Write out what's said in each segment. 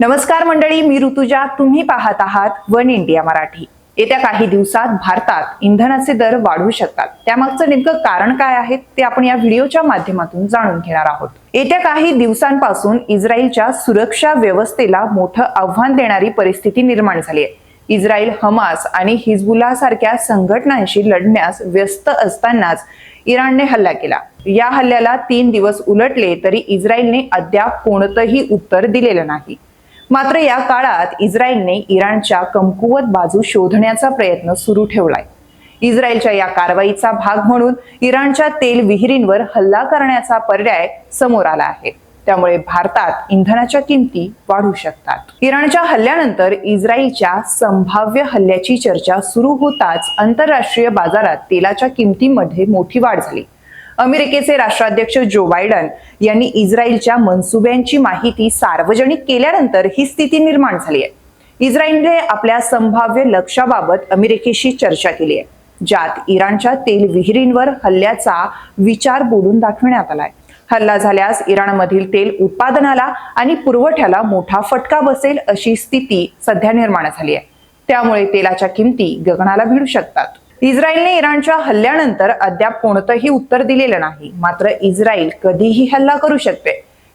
नमस्कार मंडळी मी ऋतुजा. तुम्ही पाहत आहात वन इंडिया मराठी. येत्या काही दिवसात भारतात इंधनाचे दर वाढू शकतात. त्यामागचं नेमकं कारण काय आहे ते आपण या व्हिडिओच्या माध्यमातून जाणून घेणार आहोत. येत्या काही दिवसांपासून इस्रायलच्या सुरक्षा व्यवस्थेला मोठं आव्हान देणारी परिस्थिती निर्माण झाली आहे. इस्रायल हमास आणि हिजबुल्ला सारख्या संघटनांशी लढण्यास व्यस्त असतानाच इराणने हल्ला केला. या हल्ल्याला तीन दिवस उलटले तरी इस्रायलने अद्याप कोणतंही उत्तर दिलेलं नाही. मात्र या काळात इस्रायलने इराणच्या कमकुवत बाजू शोधण्याचा प्रयत्न सुरू ठेवलाय. इस्रायलच्या या कारवाईचा भाग म्हणून इराणच्या तेल विहिरींवर हल्ला करण्याचा पर्याय समोर आला आहे. त्यामुळे भारतात इंधनाच्या किमती वाढू शकतात. इराणच्या हल्ल्यानंतर इस्रायलच्या संभाव्य हल्ल्याची चर्चा सुरू होताच आंतरराष्ट्रीय बाजारात तेलाच्या किमतीमध्ये मोठी वाढ झाली. अमेरिकेचे राष्ट्राध्यक्ष जो बायडन यांनी इस्रायलच्या मनसुब्यांची माहिती सार्वजनिक केल्यानंतर ही स्थिती निर्माण झाली आहे. इस्रायलने आपल्या संभाव्य लक्ष्याबाबत अमेरिकेशी चर्चा केली आहे ज्यात इराणच्या तेल विहिरींवर हल्ल्याचा विचार बोलून दाखविण्यात आलाय. हल्ला झाल्यास इराणमधील तेल उत्पादनाला आणि पुरवठ्याला मोठा फटका बसेल अशी स्थिती सध्या निर्माण झाली आहे. त्यामुळे तेलाच्या किमती गगनाला भिडू शकतात. इस्रायलने इराणच्या हल्ल्यानंतर अद्याप कोणतंही उत्तर दिलेलं नाही. मात्र इस्रायल कधीही हल्ला करू शकते.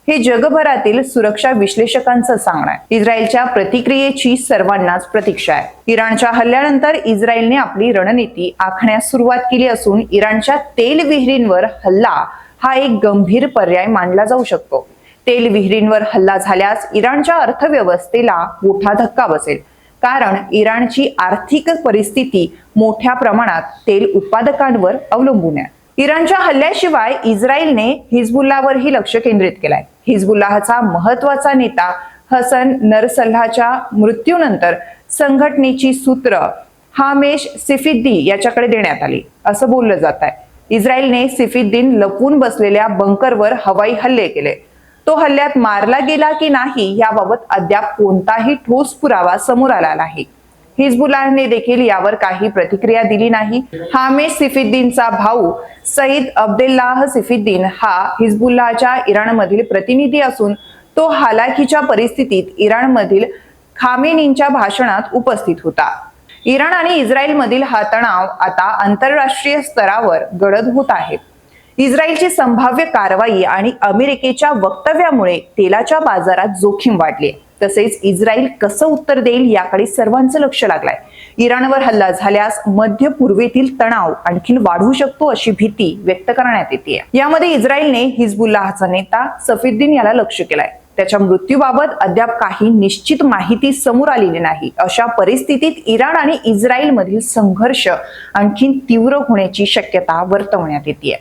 हे जगभरातील सुरक्षा विश्लेषकांचं सांगणं आहे. इस्रायलच्या प्रतिक्रियेची सर्वांनाच प्रतीक्षा आहे. इराणच्या हल्ल्यानंतर इस्रायलने आपली रणनीती आखण्यास सुरुवात केली असून इराणच्या तेल विहिरींवर हल्ला हा एक गंभीर पर्याय मानला जाऊ शकतो. तेल विहिरींवर हल्ला झाल्यास इराणच्या अर्थव्यवस्थेला मोठा धक्का बसेल. कारण इराणची आर्थिक परिस्थिती मोठ्या प्रमाणात तेल उत्पादकांवर अवलंबून आहे. इराणच्या हल्ल्याशिवाय इस्रायलने हिजबुल्लावरही लक्ष केंद्रित केलंय. हिजबुल्लाहचा महत्त्वाचा नेता हसन नरसल्लाच्या मृत्यूनंतर संघटनेची सूत्र हामेश सिफिद्दी याच्याकडे देण्यात आली. असं बोललं जात आहे इस्रायलने सिफिद्दीन लपून बसलेल्या बंकरवर हवाई हल्ले केले. तो हल्ल्यात मारला गेला की नाही याबाबत अद्याप कोणताही ठोस पुरावा समोर आला नाही. हिजबुल्लाहने देखील यावर काही प्रतिक्रिया दिली नाही. हामेश सिफिद्दीनचा भाऊ सईद अब्देल्लाह सिफिद्दीन हा हिजबुल्लाहच्या इराणमधील प्रतिनिधी असून तो हालाकीच्या परिस्थितीत इराणमधील खामेनींच्या भाषणात उपस्थित होता. इराण आणि इस्रायलमधील हा तणाव आता आंतरराष्ट्रीय स्तरावर गडद होत आहे. इस्रायलची संभाव्य कारवाई आणि अमेरिकेच्या वक्तव्यामुळे तेलाच्या बाजारात जोखीम वाढली तसेच इस्रायल कसं उत्तर देईल याकडे सर्वांचं लक्ष लागलंय. इराणवर हल्ला झाल्यास मध्य पूर्वेतील तणाव आणखीन वाढू शकतो अशी भीती व्यक्त करण्यात येते. यामध्ये इस्रायलने हिजबुल्लाहचा नेता सफिद्दीन याला लक्ष केलंय. त्याच्या मृत्यूबाबत अद्याप काही निश्चित माहिती समोर आलेली नाही. अशा परिस्थितीत इराण आणि इस्रायल मधील संघर्ष आणखी तीव्र होण्याची शक्यता वर्तवण्यात येते.